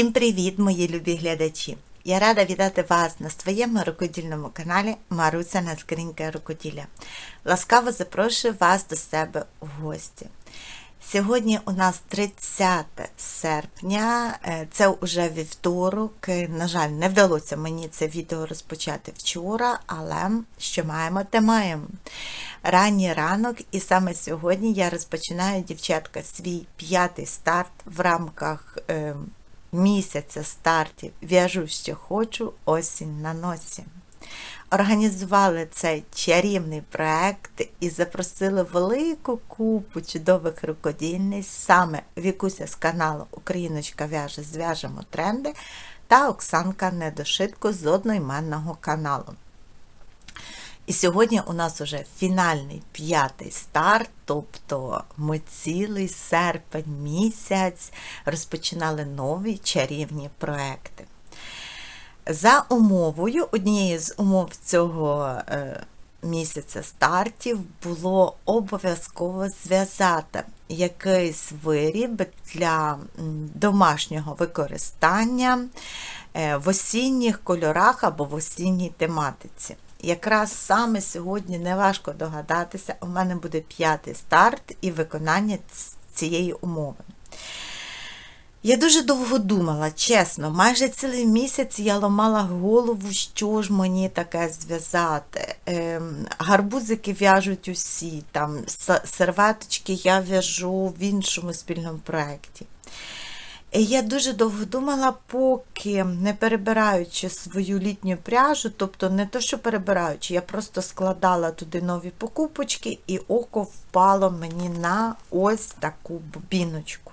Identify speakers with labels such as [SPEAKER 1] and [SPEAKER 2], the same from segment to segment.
[SPEAKER 1] Усім привіт, мої любі глядачі! Я рада вітати вас на своєму рукодільному каналі Маруся на скринька рукоділля. Ласкаво запрошую вас до себе в гості. Сьогодні у нас 30 серпня, е, це вже вівторок. На жаль, не вдалося мені це відео розпочати вчора, але що маємо, те маємо. Ранній ранок, і саме сьогодні я розпочинаю, дівчатка, свій п'ятий старт в рамках е, місяця стартів В'яжу, що хочу, осінь на носі. Організували цей чарівний проект і запросили велику купу чудових рукодільниць, саме Вікуся з каналу Україночка в'яже зв'яжемо тренди та Оксанка Недошитко з одноіменного каналу. І сьогодні у нас уже фінальний п'ятий старт, тобто ми цілий серпень місяць розпочинали нові чарівні проекти. За умовою, однією з умов цього е, місяця стартів було обов'язково зв'язати якийсь виріб для домашнього використання е, в осінніх кольорах або в осінній тематиці. Якраз саме сьогодні неважко догадатися, у мене буде п'ятий старт і виконання цієї умови. Я дуже довго думала, чесно, майже цілий місяць я ламала голову, що ж мені таке зв'язати. Ем, гарбузики в'яжуть усі, там серветочки я в'яжу в іншому спільному проєкті. Я дуже довго думала, поки не перебираючи свою літню пряжу, тобто не то, що перебираючи, я просто складала туди нові покупочки, і око впало мені на ось таку бобіночку.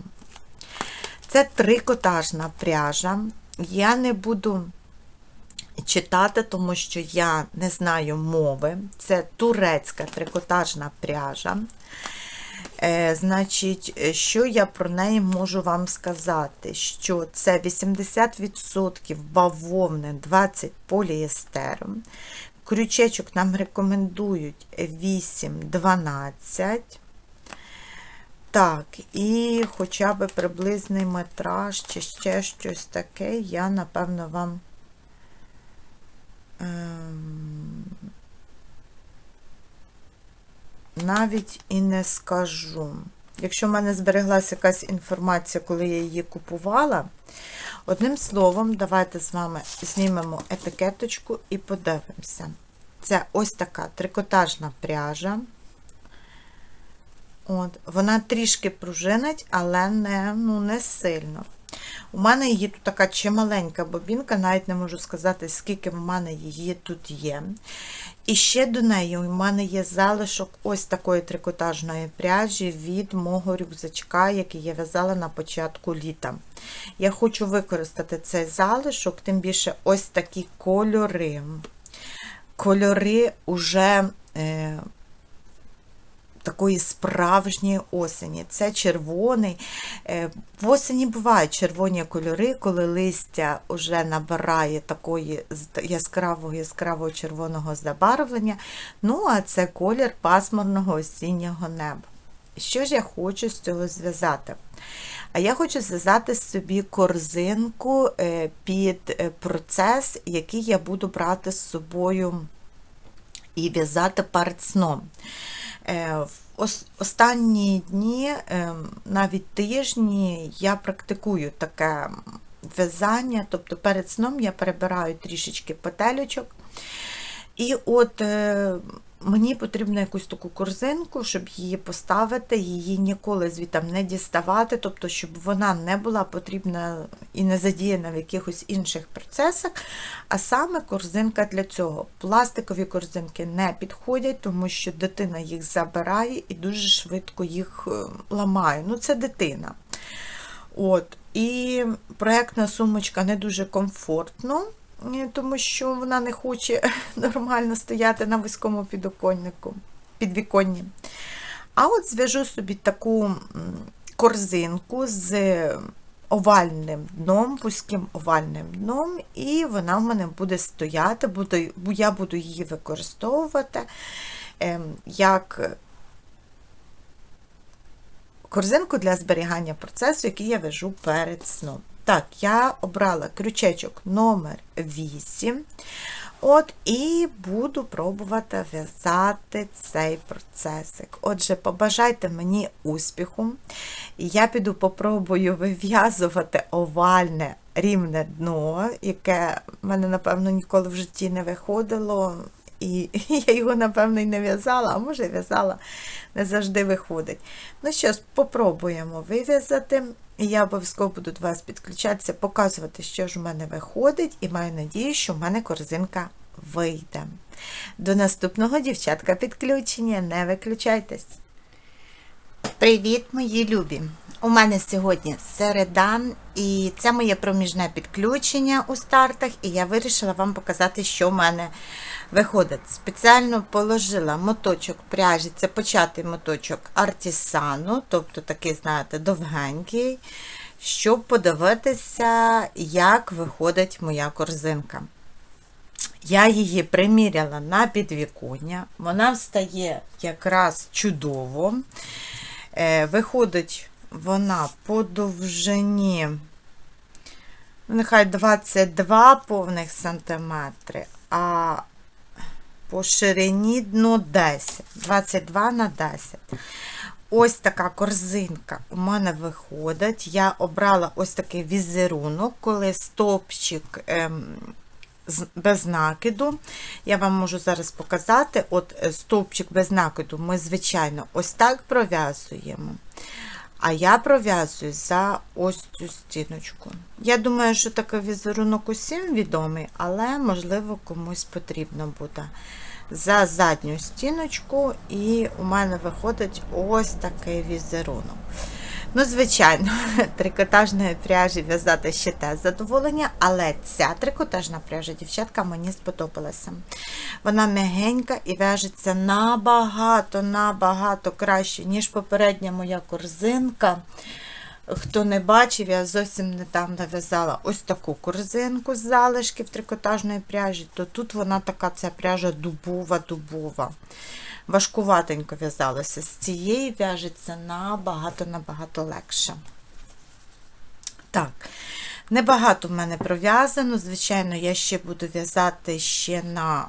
[SPEAKER 1] Це трикотажна пряжа. Я не буду читати, тому що я не знаю мови. Це турецька трикотажна пряжа. Е, Значить, що я про неї можу вам сказати? Що це 80% бавовни, 20 поліестеру. Крючечок нам рекомендують 8-12. Так, і хоча б приблизний метраж чи ще щось таке, я, напевно, вам ем, навіть і не скажу. Якщо в мене збереглася якась інформація, коли я її купувала, одним словом, давайте з вами знімемо етикеточку і подивимося. Це ось така трикотажна пряжа. От, Вона трішки пружинить, але не ну, не сильно. У мене її тут така чималенька бобінка, навіть не можу сказати, скільки в мене її тут є. І ще до неї у мене є залишок ось такої трикотажної пряжі від мого рюкзачка, який я в'язала на початку літа. Я хочу використати цей залишок, тим більше ось такі кольори. Кольори уже. Такої справжньої осені. Це червоний. Е, в осені бувають червоні кольори, коли листя вже набирає такої яскравого яскравого червоного забарвлення. Ну, а це колір пасмурного осіннього неба. Що ж я хочу з цього зв'язати? А я хочу зв'язати собі корзинку е, під е, процес, який я буду брати з собою і в'язати перед сном. Е, в останні дні, е, навіть тижні, я практикую таке в'язання, тобто перед сном я перебираю трішечки петельочок. І от е, Мені потрібно якусь таку корзинку, щоб її поставити, її ніколи звітам не діставати, тобто, щоб вона не була потрібна і не задіяна в якихось інших процесах. А саме корзинка для цього. Пластикові корзинки не підходять, тому що дитина їх забирає і дуже швидко їх е, ламає. Ну, це дитина. От. І проєктна сумочка не дуже комфортно тому що вона не хоче нормально стояти на вузькому підоконнику, підвіконні. А от зв'яжу собі таку корзинку з овальним дном, вузьким овальним дном, і вона в мене буде стояти, буду, я буду її використовувати ем, як корзинку для зберігання процесу, який я вяжу перед сном. Так, я обрала крючечок номер 8. От, і буду пробувати в'язати цей процесик. Отже, побажайте мені успіху. Я піду попробую вив'язувати овальне рівне дно, яке в мене, напевно, ніколи в житті не виходило. І я його, напевно, і не в'язала, а може в'язала, не завжди виходить. Ну що ж, попробуємо вив'язати. І я обов'язково буду до вас підключатися, показувати, що ж в мене виходить, і маю надію, що в мене корзинка вийде. До наступного, дівчатка, підключення, не виключайтесь. Привіт, мої любі! У мене сьогодні середа, і це моє проміжне підключення у стартах, і я вирішила вам показати, що в мене виходить. Спеціально положила моточок пряжі, це початий моточок артісану, тобто такий, знаєте, довгенький, щоб подивитися, як виходить моя корзинка. Я її приміряла на підвіконня, вона встає якраз чудово. Е, Виходить вона по довжині, нехай 22 повних сантиметри, а по ширині дно 10, 22 на 10. Ось така корзинка у мене виходить. Я обрала ось такий візерунок, коли стовпчик ем, без накиду. Я вам можу зараз показати. От е, стовпчик без накиду ми, звичайно, ось так пров'язуємо. А я пров'язую за ось цю стіночку. Я думаю, що такий візерунок усім відомий, але, можливо, комусь потрібно буде. За задню стіночку, і у мене виходить ось такий візерунок. Ну, звичайно, трикотажної пряжі в'язати ще те задоволення, але ця трикотажна пряжа, дівчатка, мені сподобалася. Вона м'ягенька і в'яжеться набагато, набагато краще, ніж попередня моя корзинка. Хто не бачив, я зовсім недавно в'язала ось таку корзинку з залишків трикотажної пряжі, то тут вона така ця пряжа дубова-дубова. Важкуватенько в'язалася. З цієї в'яжеться набагато-набагато легше. Так, небагато в мене пров'язано. Звичайно, я ще буду в'язати ще на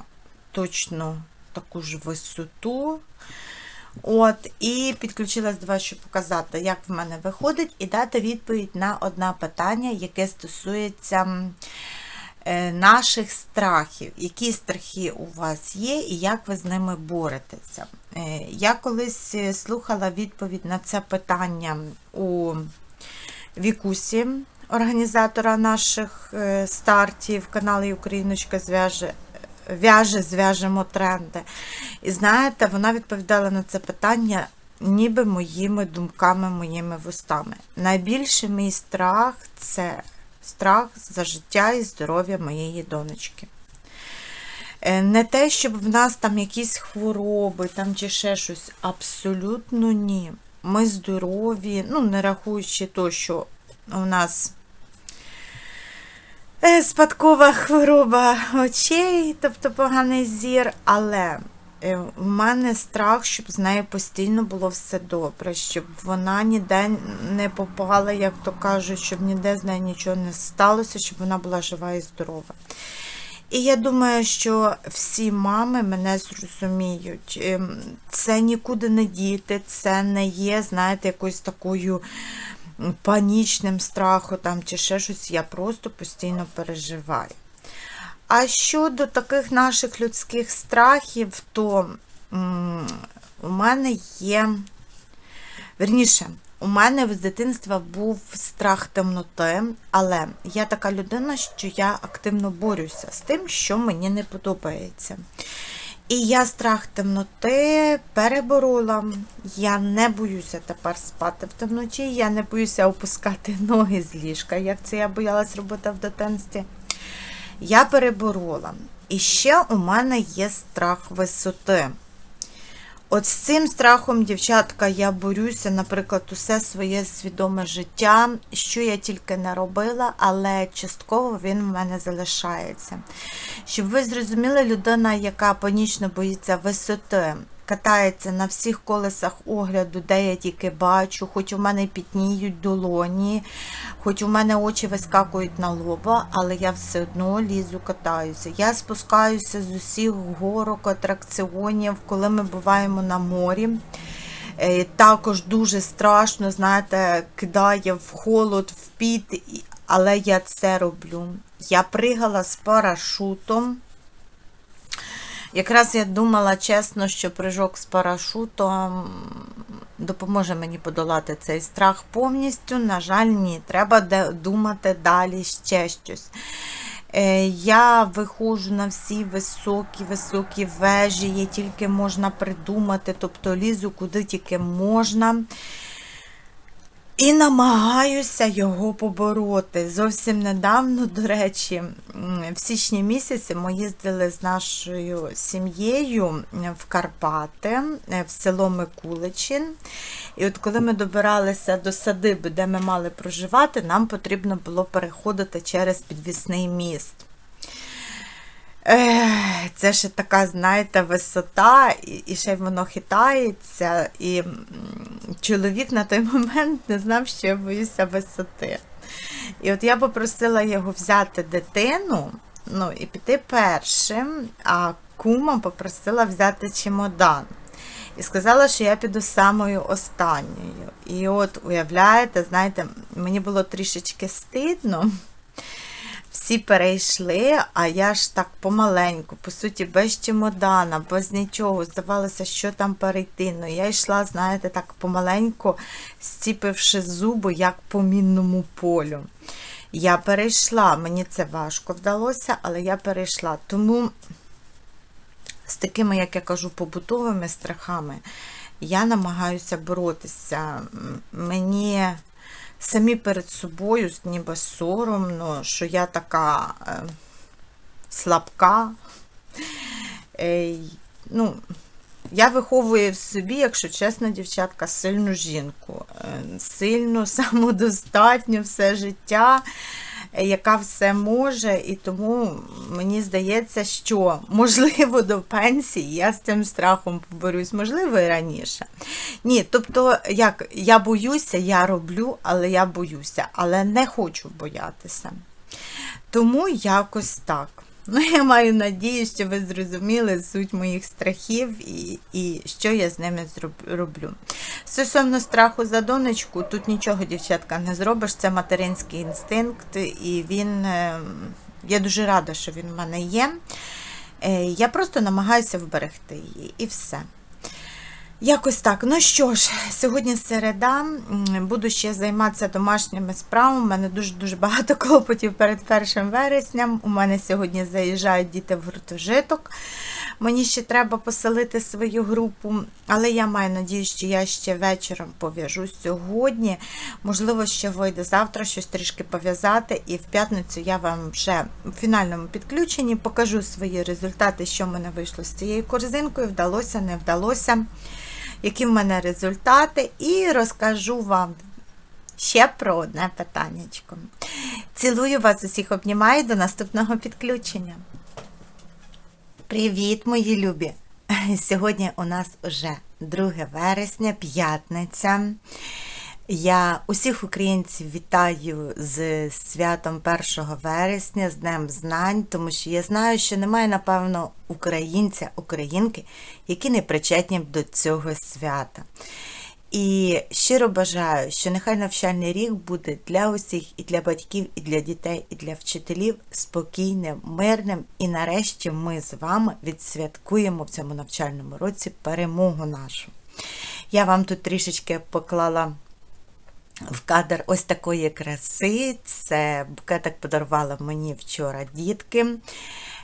[SPEAKER 1] точно таку ж висоту. От, І підключилась до вас, щоб показати, як в мене виходить, і дати відповідь на одне питання, яке стосується наших страхів. Які страхи у вас є, і як ви з ними боретеся? Е, Я колись е, слухала відповідь на це питання у Вікусі, організатора наших е, стартів каналу Україночка зв'яже в'яже, зв'яжемо тренди. І знаєте, вона відповідала на це питання ніби моїми думками, моїми вустами. Найбільший мій страх це страх за життя і здоров'я моєї донечки. Е, Не те, щоб в нас там якісь хвороби там чи ще щось. Абсолютно ні. Ми здорові, ну, не рахуючи то, що у нас Е, спадкова хвороба очей, тобто поганий зір, але в мене страх, щоб з нею постійно було все добре, щоб вона ніде не попала, як то кажуть, щоб ніде з нею нічого не сталося, щоб вона була жива і здорова. І я думаю, що всі мами мене зрозуміють. Ем, Це нікуди не діти, це не є, знаєте, якоюсь такою панічним страхом там, чи ще щось, я просто постійно переживаю. А щодо таких наших людських страхів, то у мене є, верніше, у мене з дитинства був страх темноти, але я така людина, що я активно борюся з тим, що мені не подобається. І я страх темноти переборола. Я не боюся тепер спати в темноті, я не боюся опускати ноги з ліжка, як це я боялась робити в дитинстві. Я переборола. І ще у мене є страх висоти. От з цим страхом, дівчатка, я борюся, наприклад, усе своє свідоме життя, що я тільки не робила, але частково він в мене залишається. Щоб ви зрозуміли, людина, яка панічно боїться висоти, катається на всіх колесах огляду, де я тільки бачу, хоч у мене пітніють долоні, хоч у мене очі вискакують на лоба, але я все одно лізу, катаюся. Я спускаюся з усіх горок, атракціонів, коли ми буваємо на морі. Е, Також дуже страшно, знаєте, кидає в холод, в піт, але я це роблю. Я пригала з парашутом. Якраз я думала чесно, що прыжок з парашутом допоможе мені подолати цей страх повністю. На жаль, ні. Треба думати далі ще щось. Е, Я виходжу на всі високі, високі вежі, є тільки можна придумати, тобто лізу куди тільки можна. І намагаюся його побороти. Зовсім недавно, до речі, в січні місяці ми їздили з нашою сім'єю в Карпати, е, в село Микуличин. І от коли ми добиралися до садиби, де ми мали проживати, нам потрібно було переходити через підвісний міст. Це ще така, знаєте, висота, і ще й воно хитається. І чоловік на той момент не знав, що я боюся висоти. І от я попросила його взяти дитину, ну і піти першим, а кума попросила взяти чемодан. І сказала, що я піду самою останньою. І от, уявляєте, знаєте, мені було трішечки стидно. Всі перейшли, а я ж так помаленьку, по суті, без чемодана, без нічого. Здавалося, що там перейти. Ну, я йшла, знаєте, так помаленьку, зціпивши зуби, як по мінному полю. Я перейшла, мені це важко вдалося, але я перейшла. Тому з такими, як я кажу, побутовими страхами я намагаюся боротися. Мені самі перед собою ніби соромно, що я така е, слабка. Е, ну, я виховую в собі, якщо чесно, дівчатка, сильну жінку, е, сильну, самодостатню все життя, яка все може, і тому мені здається, що можливо до пенсії я з цим страхом поборюсь, можливо, і раніше. Ні, тобто, як я боюся, я роблю, але я боюся, але не хочу боятися. Тому якось так. Ну, я маю надію, що ви зрозуміли суть моїх страхів і, і що я з ними роблю. Стосовно страху за донечку, тут нічого, дівчатка, не зробиш. Це материнський інстинкт, і він. е, Я дуже рада, що він в мене є. Е, Я просто намагаюся вберегти її, і все. Якось так. Ну що ж, сьогодні середа. Буду ще займатися домашніми справами. У мене дуже-дуже багато клопотів перед 1 вересням. У мене сьогодні заїжджають діти в гуртожиток. Мені ще треба поселити свою групу, але я маю надію, що я ще вечором пов'яжу сьогодні. Можливо, ще вийде завтра щось трішки пов'язати, і в п'ятницю я вам вже в фінальному підключенні покажу свої результати, що в мене вийшло з цією корзинкою, вдалося, не вдалося, які в мене результати, і розкажу вам ще про одне питаннячко. Цілую вас усіх, обнімаю до наступного підключення. Привіт, мої любі! Сьогодні у нас уже 2 вересня, п'ятниця. Я усіх українців вітаю з святом 1 вересня, з Днем Знань, тому що я знаю, що немає, напевно, українця, українки, які не причетні до цього свята. І щиро бажаю, що нехай навчальний рік буде для усіх, і для батьків, і для дітей, і для вчителів спокійним, мирним. І нарешті ми з вами відсвяткуємо в цьому навчальному році перемогу нашу. Я вам тут трішечки поклала в кадр ось такої краси. Це букетик подарувала мені вчора дітки.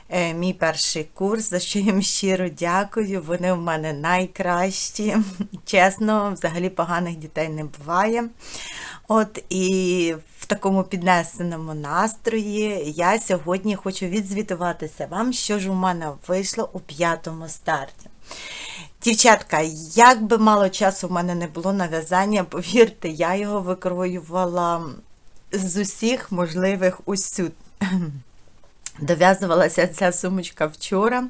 [SPEAKER 1] Е, Мій перший курс, за що їм щиро дякую. Вони в мене найкращі. Чесно, взагалі поганих дітей не буває. От і в такому піднесеному настрої я сьогодні хочу відзвітуватися вам, що ж у мене вийшло у п'ятому старті. Дівчатка, як би мало часу в мене не було на в'язання, повірте, я його викроювала з усіх можливих усюд. Дов'язувалася ця сумочка вчора.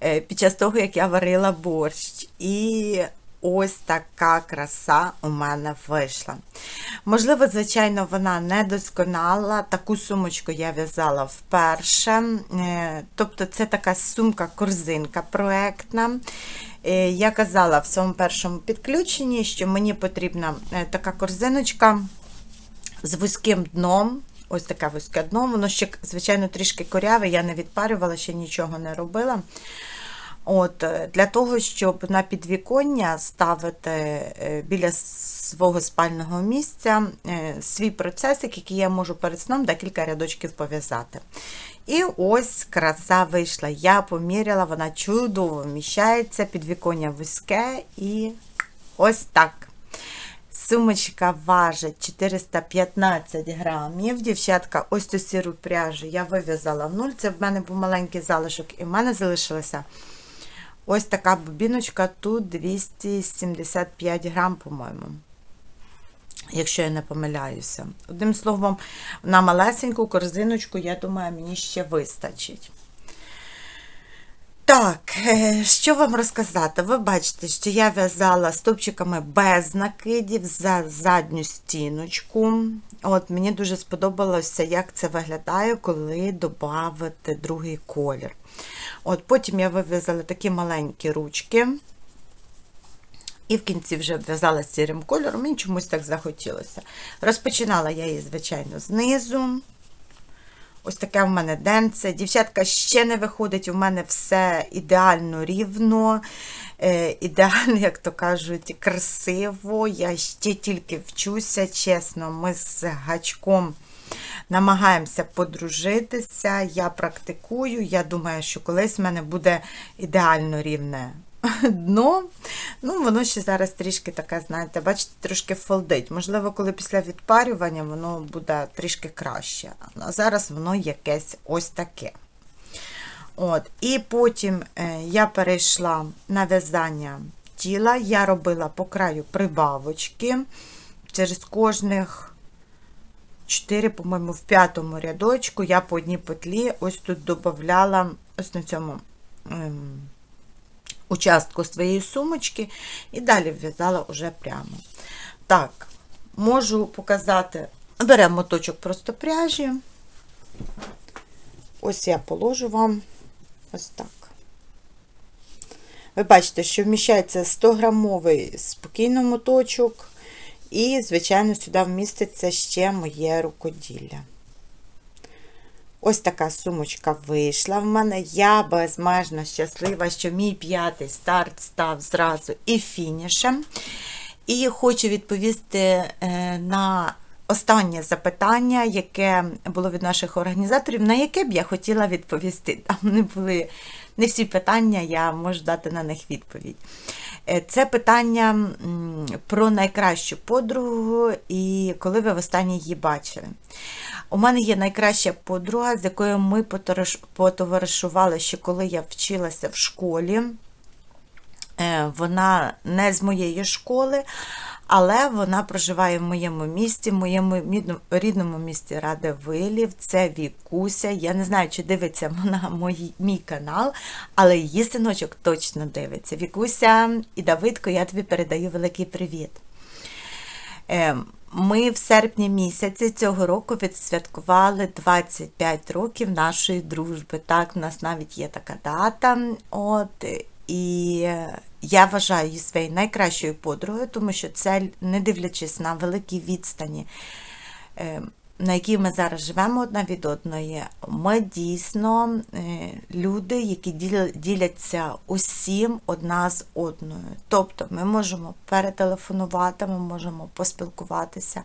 [SPEAKER 1] е, під час того, як я варила борщ. І ось така краса у мене вийшла. Можливо, звичайно, вона не досконала. Таку сумочку я в'язала вперше. Е, Тобто, це така сумка-корзинка проектна. Е, Я казала в своєму першому підключенні, що мені потрібна е, така корзиночка з вузьким дном. Ось таке вузьке дно. Воно ще, звичайно, трішки коряве, я не відпарювала, ще нічого не робила. От, е, Для того, щоб на підвіконня ставити е, біля свого спального місця е, свій процесик, який я можу перед сном декілька рядочків пов'язати. І ось краса вийшла. Я поміряла, вона чудово вміщається, підвіконня вузьке і ось так. Сумочка важить 415 грамів. Дівчатка, ось цю сіру пряжу я вив'язала в нуль. Це в мене був маленький залишок, і в мене залишилася ось така бобіночка, тут 275 грам, по-моєму. Якщо я не помиляюся. Одним словом, на малесеньку корзиночку, я думаю, мені ще вистачить. Так, е, що вам розказати? Ви бачите, що я в'язала стопчиками без накидів за задню стіночку. От Мені дуже сподобалося, як це виглядає, коли додати другий колір. От Потім я вив'язала такі маленькі ручки. І в кінці вже в'язала сірим кольором, мені чомусь так захотілося. Розпочинала я її, звичайно, знизу. Ось таке в мене денце. Дівчатка ще не виходить, у мене все ідеально рівно, е, ідеально, як то кажуть, красиво. Я ще тільки вчуся, чесно, ми з гачком намагаємося подружитися. Я практикую. Я думаю, що колись в мене буде ідеально рівне дно. Ну, воно ще зараз трішки таке, знаєте, бачите, трошки фолдить. Можливо, коли після відпарювання воно буде трішки краще. А зараз воно якесь ось таке. От. І потім е, я перейшла на в'язання тіла, я робила по краю прибавочки через кожних 4, по-моєму, в п'ятому рядочку я по одній петлі ось тут додавала ось на цьому. Ем, участку своєї сумочки і далі в'язала вже прямо. Так, можу показати, беремо моточок просто пряжі. Ось я положу вам ось так. Ви бачите, що вміщається 100-грамовий спокійно моточок, і, звичайно, сюди вміститься ще моє рукоділля. Ось така сумочка вийшла в мене. Я безмежно щаслива, що мій п'ятий старт став зразу і фінішем. І хочу відповісти е, на останнє запитання, яке було від наших організаторів, на яке б я хотіла відповісти. Там не були не всі питання, я можу дати на них відповідь. Е, це питання про найкращу подругу і коли ви востаннє її бачили. У мене є найкраща подруга, з якою ми потоваришували ще коли я вчилася в школі. Е, вона не з моєї школи, але вона проживає в моєму місті, в моєму рідному місті Радивилів. Це Вікуся. Я не знаю, чи дивиться вона мій, мій канал, але її синочок точно дивиться. Вікуся і Давидко, я тобі передаю великий привіт. Ем, ми в серпні місяці цього року відсвяткували 25 років нашої дружби. Так, в нас навіть є така дата. От, І я вважаю її своєю найкращою подругою, тому що це, не дивлячись на великі відстані. Ем, на якій ми зараз живемо одна від одної, ми дійсно е, люди, які діляться усім одна з одною. Тобто ми можемо перетелефонувати, ми можемо поспілкуватися.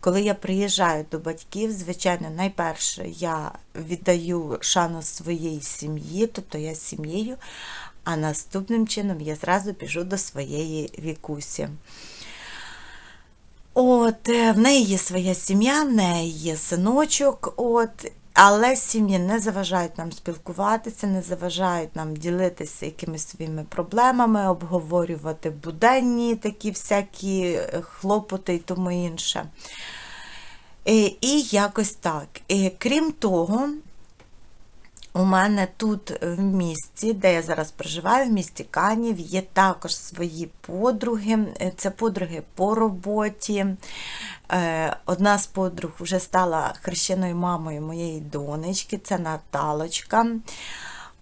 [SPEAKER 1] Коли я приїжджаю до батьків, звичайно, найперше я віддаю шану своєї сім'ї, тобто я з сім'єю, а наступним чином я зразу біжу до своєї вікусі. От, е, В неї є своя сім'я, в неї є синочок, от, але сім'ї не заважають нам спілкуватися, не заважають нам ділитися якимись своїми проблемами, обговорювати буденні такі всякі е, хлопоти і тому інше. І, е, і якось так. І, Крім того, У мене тут в місті, де я зараз проживаю, в місті Канів, є також свої подруги. Е, Це подруги по роботі. Е, Одна з подруг вже стала хрещеною мамою моєї донечки, це Наталочка.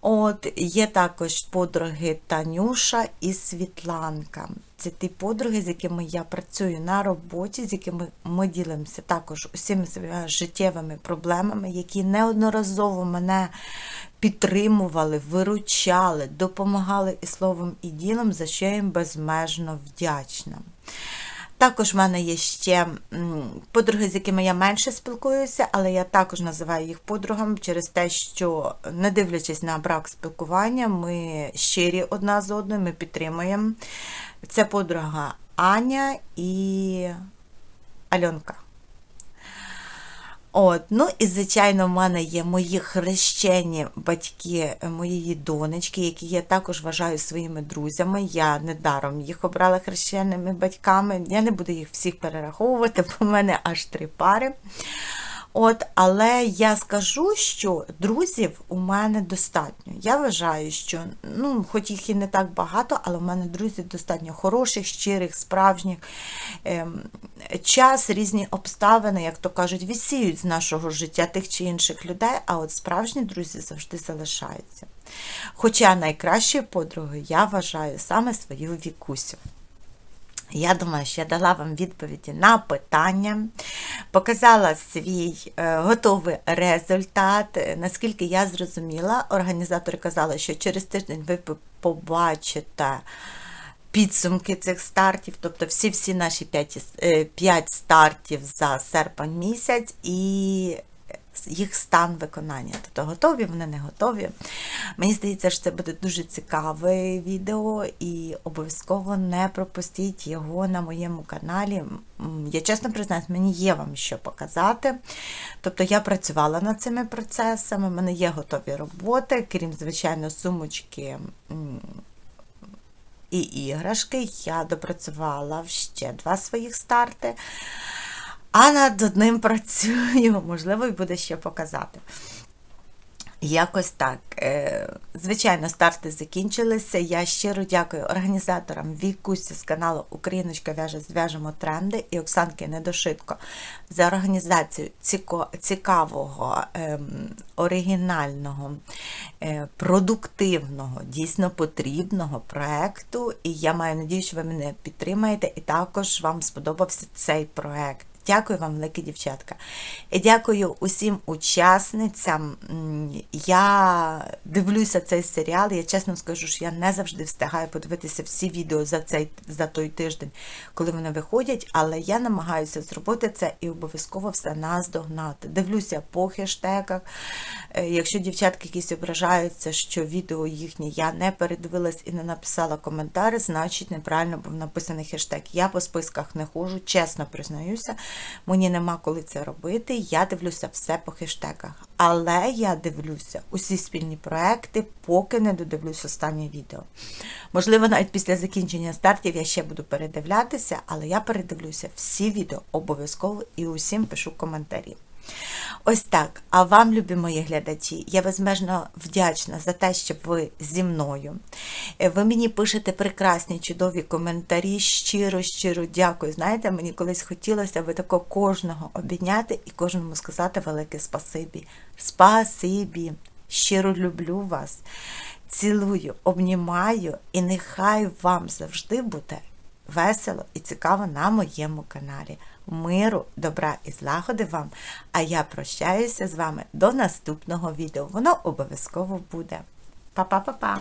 [SPEAKER 1] От, є також подруги Танюша і Світланка. Це ті подруги, з якими я працюю на роботі, з якими ми ділимося також усіма своїми життєвими проблемами, які неодноразово мене підтримували, виручали, допомагали і словом, і ділом, за що я їм безмежно вдячна. Також в мене є ще подруги, з якими я менше спілкуюся, але я також називаю їх подругами через те, що, не дивлячись на брак спілкування, ми щирі одна з одною, ми підтримуємо. Це подруга Аня і Альонка. От, ну і звичайно, в мене є мої хрещені батьки моєї донечки, які я також вважаю своїми друзями. Я недаром їх обрала хрещеними батьками. Я не буду їх всіх перераховувати, бо в мене аж три пари. От, але я скажу, що друзів у мене достатньо. Я вважаю, що ну, хоч їх і не так багато, але у мене друзів достатньо хороших, щирих, справжніх. Ем, час, різні обставини, як то кажуть, відсіють з нашого життя тих чи інших людей, а от справжні друзі завжди залишаються. Хоча найкращою подругою я вважаю саме свою вікусю. Я думаю, що я дала вам відповіді на питання, показала свій е, готовий результат. Е, Наскільки я зрозуміла, організатори казали, що через тиждень ви побачите підсумки цих стартів, тобто всі-всі наші 5, 5 стартів за серпень місяць і їх стан виконання. Тобто готові, вони не готові. Мені здається, що це буде дуже цікаве відео, і обов'язково не пропустіть його на моєму каналі. Я чесно признаюсь, мені є вам що показати. Тобто я працювала над цими процесами, в мене є готові роботи, крім, звичайно, сумочки. І іграшки я допрацювала ще два своїх старти. А над одним працюю, можливо, і буде ще показати. Якось так. Е, Звичайно, старти закінчилися. Я щиро дякую організаторам Вікусі з каналу Україночка в'яже зв'яжемо тренди і Оксанки Недошитко за організацію цікавого, ем, оригінального, е, продуктивного, дійсно потрібного проекту. І я маю надію, що ви мене підтримаєте, і також вам сподобався цей проект. Дякую вам, великі дівчатка. Дякую усім учасницям. Я дивлюся цей серіал. Я чесно скажу, що я не завжди встигаю подивитися всі відео за цей за той тиждень, коли вони виходять, але я намагаюся зробити це і обов'язково все наздогнати. Дивлюся по хештегах. Е, Якщо дівчатки якісь ображаються, що відео їхнє я не передивилась і не написала коментар, значить неправильно був написаний хештег. Я по списках не ходжу, чесно признаюся. Мені нема коли це робити. Я дивлюся все по хештегах. Але я дивлюся усі спільні проекти, поки не додивлюсь останнє відео. Можливо, навіть після закінчення стартів я ще буду передивлятися, але я передивлюся всі відео обов'язково і усім пишу коментарі. Ось так. А вам, любі мої глядачі, я безмежно вдячна за те, що ви зі мною. Е, Ви мені пишете прекрасні, чудові коментарі. Щиро, щиро дякую. Знаєте, мені колись хотілося би тако кожного обійняти і кожному сказати велике спасибі. Спасибі. Щиро люблю вас. Цілую, обнімаю, і нехай вам завжди буде весело і цікаво на моєму каналі. Миру, добра і злагоди вам. А я прощаюся з вами до наступного відео. Воно обов'язково буде. Па-па-па-па!